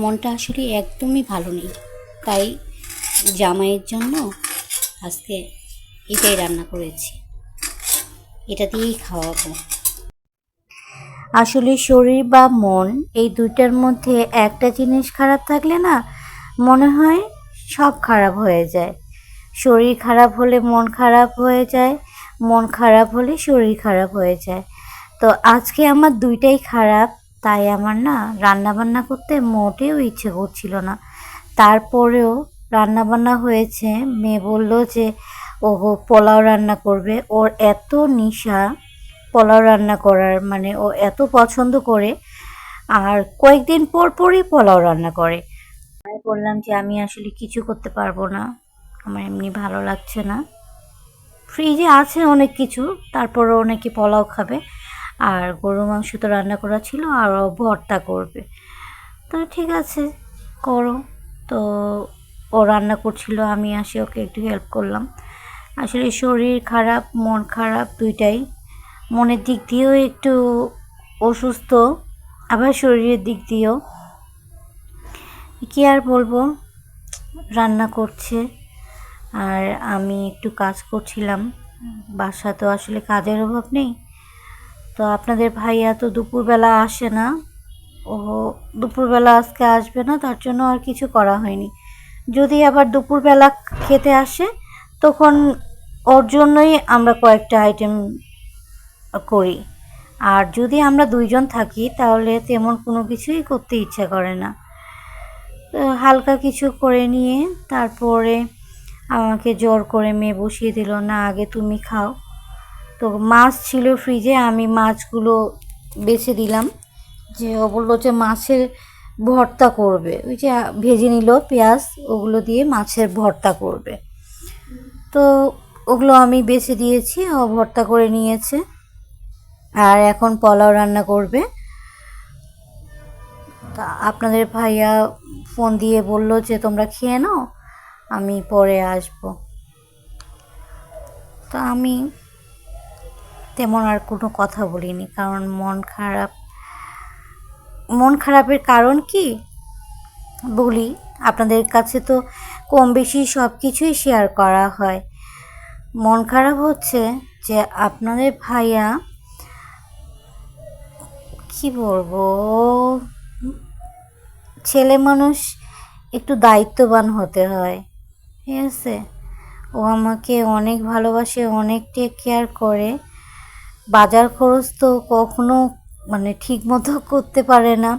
মনটা আসলে একদমই ভালো নেই। তাই জামাইয়ের জন্য আজকে এটাই রান্না করেছি। এটা দিয়েই খাওয়াবো। আসলে শরীর বা মন এই দুইটার মধ্যে একটা জিনিস খারাপ থাকলে না মনে হয় সব খারাপ হয়ে যায়। শরীর খারাপ হলে মন খারাপ হয়ে যায়, মন খারাপ হলে শরীর খারাপ হয়ে যায়। তো আজকে আমার দুইটাই খারাপ। তাই আমার না রান্নাবান্না করতে মোটেও ইচ্ছে করছিল না। তারপরেও রান্নাবান্না হয়েছে, মেয়ে বলল যে ও পোলাও রান্না করবে। ওর এত নিশা পোলাও রান্না করার মানে ও এত পছন্দ করে, আর কয়েকদিন পর পরই পোলাও রান্না করে। আমি বললাম যে, আমি আসলে কিছু করতে পারব না, আমার এমনি ভালো লাগছে না। ফ্রিজে আছে অনেক কিছু, তারপরও অনেকে পোলাও খাবে। আর গরু মাংস তো রান্না করা ছিল, আর ভর্তা করবে। তো ঠিক আছে, করো। তো ও রান্না করছিল, আমি আসি, ওকে একটু হেল্প করলাম। আসলে শরীর খারাপ, মন খারাপ দুইটাই। মনের দিক দিয়েও একটু অসুস্থ, আবার শরীরের দিক দিয়েও। কী আর বলব, রান্না করছে, আর আমি একটু কাজ করছিলাম। বাসা তো আসলে কাজের অভাব নেই। তো আপনাদের ভাইয়া তো দুপুরবেলা আসে না, ও দুপুরবেলা আজকে আসবে না, তার জন্য আর কিছু করা হয়নি। যদি আবার দুপুরবেলা খেতে আসে, তখন ওর জন্যই আমরা কয়েকটা আইটেম করি। আর যদি আমরা দুইজন থাকি, তাহলে তেমন কোনো কিছুই করতে ইচ্ছে করে না। হালকা কিছু করে নিয়ে, তারপরে আমাকে জোর করে মেয়ে বসিয়ে দিল, না, আগে তুমি খাও। তো মাছ ছিল ফ্রিজে আমি মাছগুলো বেছে দিলাম। যে ও বলল যে মাছের ভর্তা করবে। ওই যে ভেজে নিল পেঁয়াজ, ওগুলো দিয়ে মাছের ভর্তা করবে। তো ওগুলো আমি বেছে দিয়েছি, ও ভর্তা করে নিয়েছে। আর এখন পোলাও রান্না করবে। তা আপনাদের ভাইয়া ফোন দিয়ে বলল যে, তোমরা খেয়ে নাও, আমি পরে আসব। তো আমি তেমন আর কোনো কথা বলিনি। কারণ মন খারাপ, মন খারাপের কারণ কি? বলি, আপনাদের কাছে তো কম বেশি সব কিছুই শেয়ার করা হয়। মন খারাপ হচ্ছে যে আপনাদের ভাইয়া, কি বলব, ছেলে মানুষ একটু দায়িত্ববান হতে হয়। ঠিক আছে? ও আমাকে অনেক ভালোবাসে, অনেক টেক কেয়ার করে। বাজার খরচ তো কখনো মানে ঠিক মতো করতে পারে না।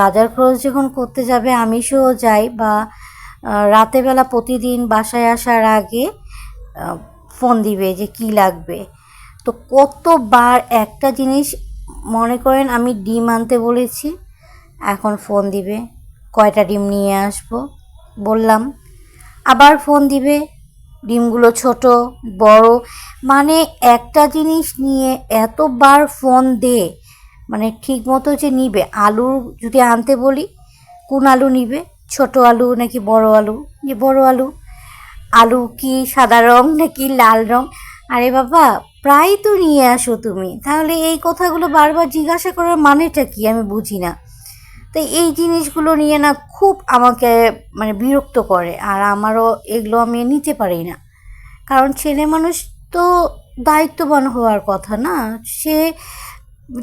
বাজার খরচ যখন করতে যাবে আমি সহ যাই বা রাতেবেলা প্রতিদিন বাসায় আসার আগে ফোন দিবে যে কি লাগবে। তো কতবার একটা জিনিস মনে করেন আমি ডিম আনতে বলেছি, এখন ফোন দিবে, কয়টা ডিম নিয়ে আসব, বললাম। আবার ফোন দিবে ডিমগুলো ছোট, বড় মানে একটা জিনিস নিয়ে এতবার ফোন দে মানে ঠিক মতো যে নিবে। আলু যদি আনতে বলি, কোন আলু নিবে? ছোট আলু নাকি বড় আলু? যে বড় আলু। আলু কি সাদা রং নাকি লাল রং? আরে বাবা, প্রায় তো নিয়ে আসো তুমি। তাহলে এই কথাগুলো বারবার জিজ্ঞাসা করার মানেটা কি? আমি বুঝি না। তো এই জিনিসগুলো নিয়ে না খুব আমাকে মানে বিরক্ত করে। আর আমারও এগুলো আমি নিতে পারি না। কারণ ছেলে মানুষ তো দায়িত্ববান হওয়ার কথা না। সে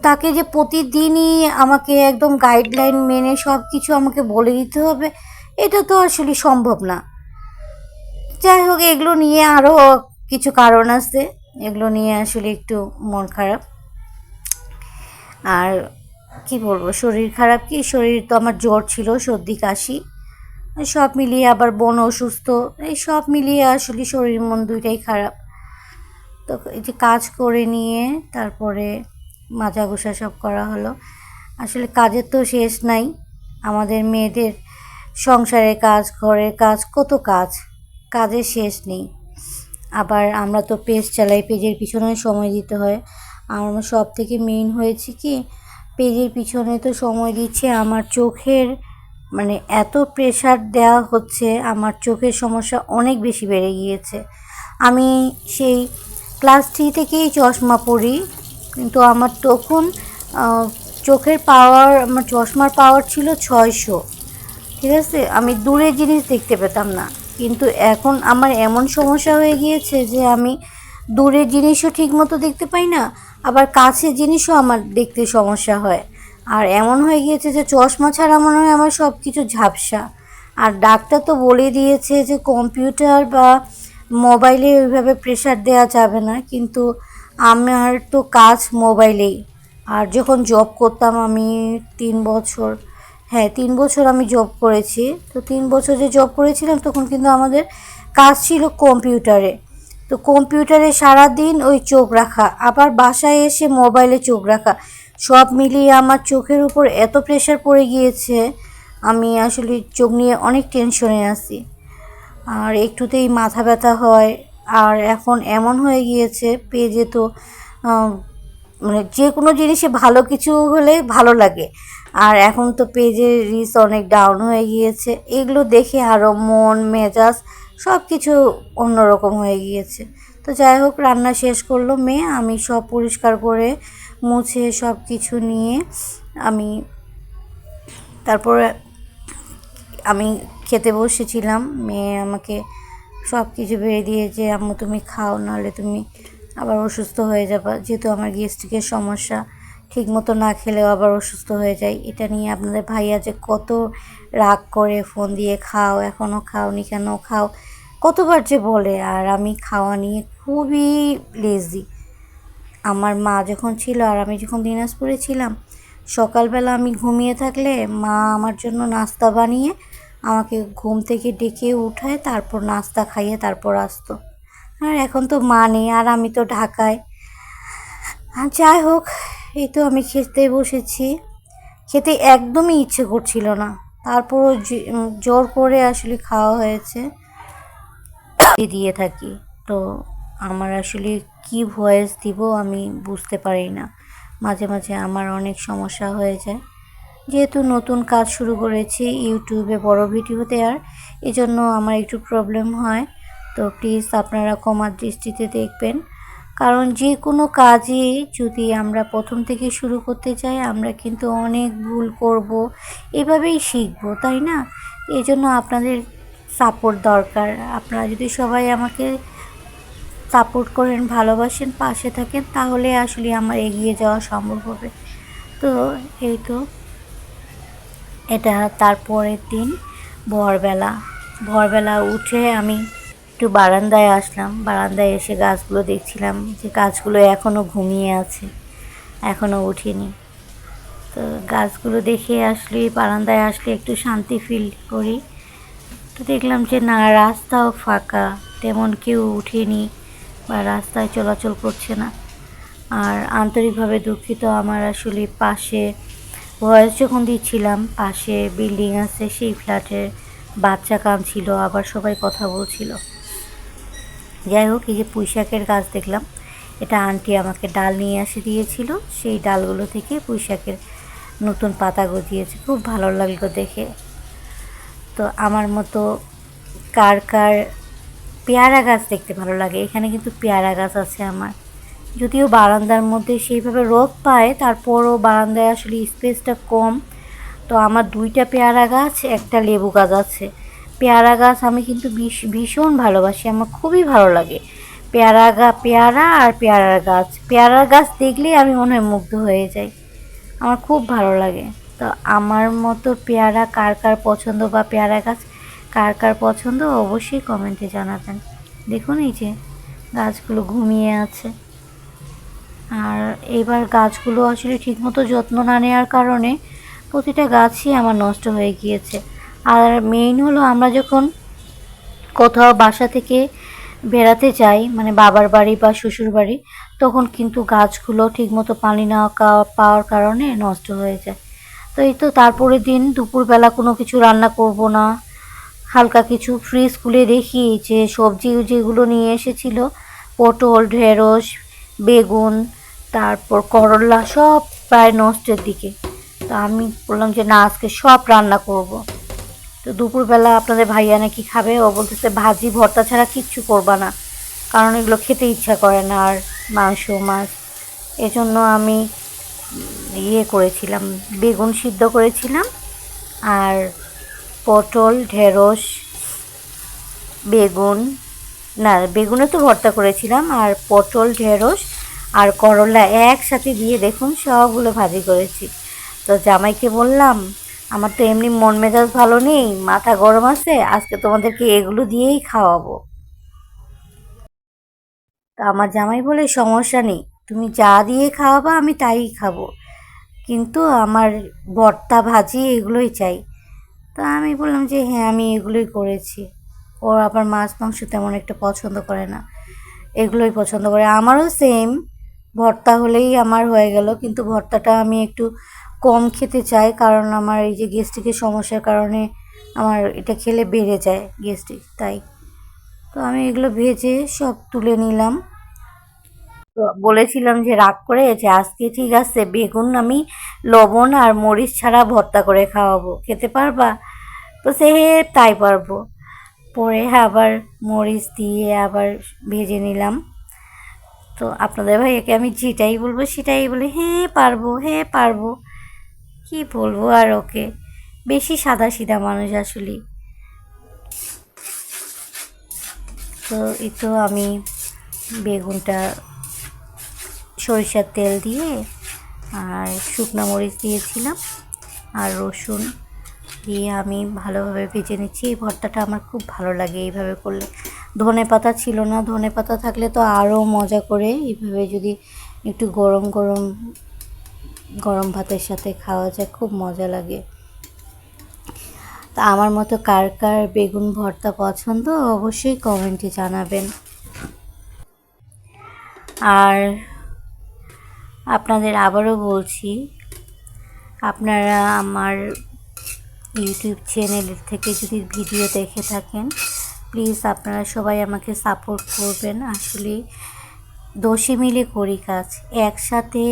তাকে যে প্রতিদিনই আমাকে একদম গাইডলাইন মেনে সব কিছু আমাকে বলে দিতে হবে, এটা তো আসলে সম্ভব না। যাই হোক, এগুলো নিয়ে আরও কিছু কারণ আছে। এগুলো নিয়ে আসলে একটু মন খারাপ। আর কি বলব, শরীর খারাপ কি? শরীর তো আমার জ্বর ছিল, সর্দি, কাশি। সব মিলিয়ে আবার বোন অসুস্থ। এই সব মিলিয়ে আসলে শরীর মন দুইটাই খারাপ। তো এই যে কাজ করে নিয়ে তারপরে মাজা গোসা সব করা হলো। আসলে কাজের তো শেষ নাই। আমাদের মেয়েদের সংসারের কাজ, ঘরের কাজ, কত কাজ? কাজের শেষ নেই। আবার আমরা তো পেজ চালাই, পেজের পিছনেও সময় দিতে হয়। আমার সব থেকে মেইন হয়েছে কি? পেজের পিছনে তো সময় দিচ্ছে, আমার চোখের মানে এত প্রেশার দেওয়া হচ্ছে, আমার চোখের সমস্যা অনেক বেশি বেড়ে গিয়েছে। আমি সেই ক্লাস থ্রি থেকেই চশমা পরি, কিন্তু আমার তখন চোখের পাওয়ার আমার চশমার পাওয়ার ছিল ছয়শো। ঠিক আছে? আমি দূরের জিনিস দেখতে পেতাম না। কিন্তু এখন আমার এমন সমস্যা হয়ে গিয়েছে যে আমি দূরের জিনিসও ঠিকমতো দেখতে পাই না, আবার কাছের জিনিসও আমার দেখতে সমস্যা হয়। আর এমন হয়ে গিয়েছে যে চশমা ছাড়া মনে হয় আমার সব কিছু ঝাপসা। আর ডাক্তার তো বলে দিয়েছে যে কম্পিউটার বা মোবাইলে ওইভাবে প্রেশার দেওয়া যাবে না, কিন্তু আমার তো কাজ মোবাইলেই। আর যখন জব করতাম আমি তিন বছর হ্যাঁ তিন বছর আমি জব করেছি। তো তিন বছর যে জব করেছিলাম তখন কিন্তু আমাদের কাজ ছিল কম্পিউটারে। তো কম্পিউটারে সারা দিন ওই চোখ রাখা, আবার বাসায় এসে মোবাইলে চোখ রাখা। সব মিলিয়ে আমার চোখের উপর এত প্রেশার পড়ে গিয়েছে, আমি আসলে চোখ নিয়ে অনেক টেনশনে আছি। আর একটুতেই মাথা ব্যথা হয়, আর এখন এমন হয়ে গিয়েছে পেজে তো মানে যে কোনো জিনিসে ভালো কিছু হলে ভালো লাগে। আর এখন তো পেজের রিস অনেক ডাউন হয়ে গিয়েছে, এগুলো দেখে আরও মন, মেজাজ সব কিছু অন্যরকম হয়ে গিয়েছে। তো যাই হোক রান্না শেষ করল মেয়ে। আমি সব পরিষ্কার করে মুছে সব কিছু নিয়ে আমি তারপরে আমি খেতে বসেছিলাম। মেয়ে আমাকে সব কিছু বেড়ে দিয়েছে, আম্মু, তুমি খাও, নাহলে তুমি আবার অসুস্থ হয়ে যাবা। যেহেতু আমার গ্যাস্ট্রিকের সমস্যা ঠিক মতো না খেলেও আবার অসুস্থ হয়ে যায়। এটা নিয়ে আপনাদের ভাইয়া যে কত রাগ করে ফোন দিয়ে, খাও এখনও খাওনি কেন? খাও। কতবার যে বলে, আর আমি খাওয়া নিয়ে খুবই লেজি আমার মা যখন ছিল আর আমি যখন দিনাজপুরে ছিলাম, সকালবেলা আমি ঘুমিয়ে থাকলে মা আমার জন্য নাস্তা বানিয়ে আমাকে ঘুম থেকে ডেকে উঠায়, তারপর নাস্তা খাইয়ে তারপর আসতো। আর এখন তো মা নেই, আর আমি তো ঢাকায়। যাই হোক এই তো আমি খেতে বসেছি। খেতে একদমই ইচ্ছে করছিল না। তারপরও জোর করে আসলে খাওয়া হয়েছে। দিয়ে থাকি। তো আমার আসলে কি ভয়েস দিব আমি বুঝতে পারি না। মাঝে মাঝে আমার অনেক সমস্যা হয়ে যায়। যেহেতু নতুন কাজ শুরু করেছি ইউটিউবে বড় ভিডিও দেওয়ার এজন্য আমার একটু প্রবলেম হয়। তো প্লিজ আপনারা কমার দৃষ্টিতে দেখবেন। কারণ যে কোনো কাজে যদি আমরা প্রথম থেকে শুরু করতে চাই, আমরা কিন্তু অনেক ভুল করব, এভাবেই শিখব, তাই না? এই জন্য আপনাদের সাপোর্ট দরকার। আপনারা যদি সবাই আমাকে সাপোর্ট করেন, ভালোবাসেন, পাশে থাকেন, তাহলে আসলে আমার এগিয়ে যাওয়া সম্ভব হবে। তো এই তো। এটা তারপরের দিন ভোরবেলা। ভোরবেলা উঠে আমি একটু বারান্দায় আসলাম। বারান্দায় এসে গাছগুলো দেখছিলাম যে গাছগুলো এখনও ঘুমিয়ে আছে এখনও উঠিনি তো গাছগুলো দেখে আসলে, বারান্দায় আসলে একটু শান্তি ফিল করি। তো দেখলাম যে না, রাস্তাও ফাঁকা, তেমন কেউ উঠেনি বা রাস্তায় চলাচল করছে না। আর আন্তরিকভাবে দুঃখিত আমার আসলে পাশে ভয়েস যখন দিচ্ছিলাম, পাশে বিল্ডিং আছে, সেই ফ্ল্যাটের বাচ্চা কাঁদছিল, আবার সবাই কথা বলছিল। যাই হোক, এই যে পুঁইশাকের গাছ দেখলাম। এটা আন্টি আমাকে ডাল নিয়ে এসে দিয়েছিল। সেই ডালগুলো থেকে পুঁইশাকের নতুন পাতা গজিয়েছে। খুব ভালো লাগল দেখে। তো আমার মতো কার কার পেয়ারা গাছ দেখতে ভালো লাগে, এখানে কিন্তু পেয়ারা গাছ আছে আমার। যদিও বারান্দার মধ্যে সেইভাবে রোদ পায়, তারপরও বারান্দায় আসলে স্পেসটা কম। তো আমার দুইটা পেয়ারা গাছ, একটা লেবু গাছ আছে। পেয়ারা গাছ আমি কিন্তু ভীষ- ভীষণ ভালোবাসি, আমার খুবই ভালো লাগে। পেয়ারা গা, পেয়ারা আর পেয়ারার গাছ। পেয়ারার গাছ দেখলেই আমি মনে হয় মুগ্ধ হয়ে যাই। আমার খুব ভালো লাগে। তো আমার মতো পেয়ারা কার কার পছন্দ বা পেয়ারা গাছ কার কার পছন্দ অবশ্যই কমেন্টে জানাবেন। দেখুন এই যে গাছগুলো ঘুমিয়ে আছে। আর এবার গাছগুলো আসলে ঠিকমতো যত্ন না নেওয়ার কারণে প্রতিটা গাছই আমার নষ্ট হয়ে গিয়েছে। আর মেইন হলো আমরা যখন কোথাও বাসা থেকে বেড়াতে যাই মানে বাবার বাড়ি বা শ্বশুর বাড়ি, তখন কিন্তু গাছগুলো ঠিকমতো পানি না পাওয়ার কারণে নষ্ট হয়ে যায়। তো এই তো তারপরের দিন দুপুরবেলা কোনো কিছু রান্না করব না। হালকা কিছু ফ্রিজ খুলে দেখি যে সবজি যেগুলো নিয়ে এসেছিল, পটল, ঢেঁড়স, বেগুন, তারপর করলা সব প্রায় নষ্টের দিকে। তো আমি বললাম যে না, আজকে সব রান্না করব। তো দুপুরবেলা আপনাদের ভাইয়া নাকি খাবে, ও বলতেছে ভাজি, ভর্তা ছাড়া কিচ্ছু করবা না। কারণ এগুলো খেতে ইচ্ছা করে না, আর মাংস, মাছ। এজন্য আমি ইয়ে করেছিলাম, বেগুন সিদ্ধ করেছিলাম, আর পটল, ঢেঁড়স, বেগুন, না, বেগুনে তো ভর্তা করেছিলাম, আর পটল, ঢেঁড়স আর করলা একসাথে দিয়ে দেখুন সবগুলো ভাজি করেছি। তো জামাইকে বললাম আমার তো এমনি মন মেজাজ ভালো নেই, মাথা গরম আছে, আজকে তোমাদেরকে এগুলো দিয়েই খাওয়াবো। তা আমার জামাই বলে, সমস্যা নেই, তুমি যা দিয়ে খাওয়াবা, আমি তাই খাব। কিন্তু আমার ভর্তা ভাজি এগুলোই চাই। তা আমি বললাম যে হ্যাঁ আমি এগুলোই করেছি। ওর আবার মাছ মাংস তেমন একটা পছন্দ করে না, এগুলোই পছন্দ করে। আমারও সেম ভর্তা হলেই আমার হয়ে গেল, কিন্তু ভর্তাটা আমি একটু কম খেতে চাই কারণ আমার এই যে গ্যাস্ট্রিকের সমস্যার কারণে আমার এটা খেলে বেড়ে যায় গ্যাস্ট্রিক তাই। তো আমি এগুলো ভেজে সব তুলে নিলাম। তো বলেছিলাম যে রাগ করে যে আজকে ঠিক আছে, বেগুন আমি লবণ আর মরিচ ছাড়া ভর্তা করে খাওয়াবো। খেতে পারবা? তো সে তাই পারব। পরে আবার মরিচ দিয়ে আবার ভেজে নিলাম। তো আপনাদের ভাইয়াকে আমি যেটাই বলব সেটাই বলে হ্যাঁ পারব হ্যাঁ পারব। কি বলব আর ওকে? বেশি সাদা সিধা মানুষ আসলে। তো এই তো আমি বেগুনটা সরিষার তেল দিয়ে আর শুকনো মরিচ দিয়েছিলাম আর রসুন দিয়ে আমি ভালোভাবে ভেজে নিচ্ছি। এই ভর্তাটা আমার খুব ভালো লাগে এইভাবে করলে। ধনে পাতা ছিল না, ধনে পাতা থাকলে তো আরও মজা করে এইভাবে যদি একটু গরম গরম গরম ভাতের সাথে খাওয়া যায়, খুব মজা লাগে। তা আমার মতো কার কার বেগুন ভর্তা পছন্দ অবশ্যই কমেন্টে জানাবেন। আর আপনাদের আবারও বলছি, আপনারা আমার ইউটিউব চ্যানেল থেকে যদি ভিডিও দেখে থাকেন প্লিজ আপনারা সবাই আমাকে সাপোর্ট করবেন। আসলে দোষে মিলে করি কাজ। একসাথে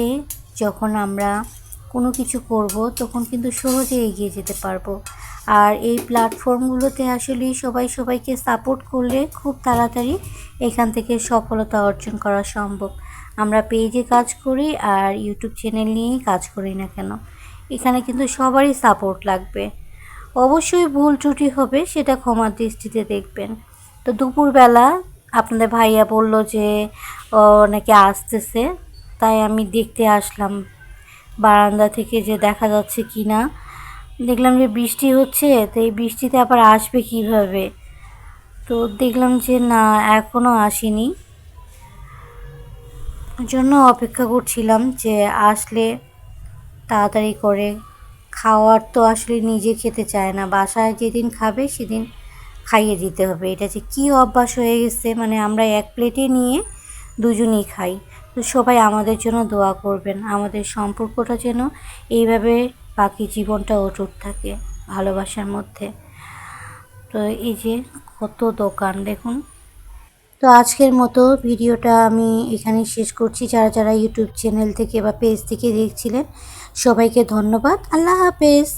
যখন আমরা কোনো কিছু করব, তখন কিন্তু সহজে এগিয়ে যেতে পারব। আর এই প্ল্যাটফর্মগুলোতে আসলে সবাই সবাইকে সাপোর্ট করলে খুব তাড়াতাড়ি এখান থেকে সফলতা অর্জন করা সম্ভব। আমরা পেজে কাজ করি আর ইউটিউব চ্যানেল নিয়েই কাজ করি না কেন? এখানে কিন্তু সবারই সাপোর্ট লাগবে। অবশ্যই ভুল ত্রুটি হবে, সেটা ক্ষমার দৃষ্টিতে দেখবেন। তো দুপুরবেলা আপনাদের ভাইয়া বলল যে, ও, নাকি আসতেছে। তাই আমি দেখতে আসলাম। বারান্দা থেকে যে দেখা যাচ্ছে কি না দেখলাম যে বৃষ্টি হচ্ছে, তো এই বৃষ্টিতে আবার আসবে কীভাবে? তো দেখলাম যে না এখনও আসেনি। জন্য অপেক্ষা করছিলাম যে আসলে তাড়াতাড়ি করে। খাওয়ার তো আসলে নিজে খেতে চায় না। বাসায় যেদিন খাবে সেদিন খাইয়ে দিতে হবে। এটা যে কী অভ্যাস হয়ে গেছে মানে আমরা এক প্লেটে নিয়ে দুজনেই খাই। সবাই আমাদের জন্য দোয়া করবেন। আমাদের সম্পর্কটা যেন এইভাবে বাকি জীবনটা অটুট থাকে ভালোবাসার মধ্যে। তো এই যে কত দোকান দেখুন। তো আজকের মতো ভিডিওটা আমি এখানে শেষ করছি। যারা যারা ইউটিউব চ্যানেল থেকে বা পেজ থেকে দেখছিলেন, সবাইকে ধন্যবাদ। আল্লাহ হাফেজ।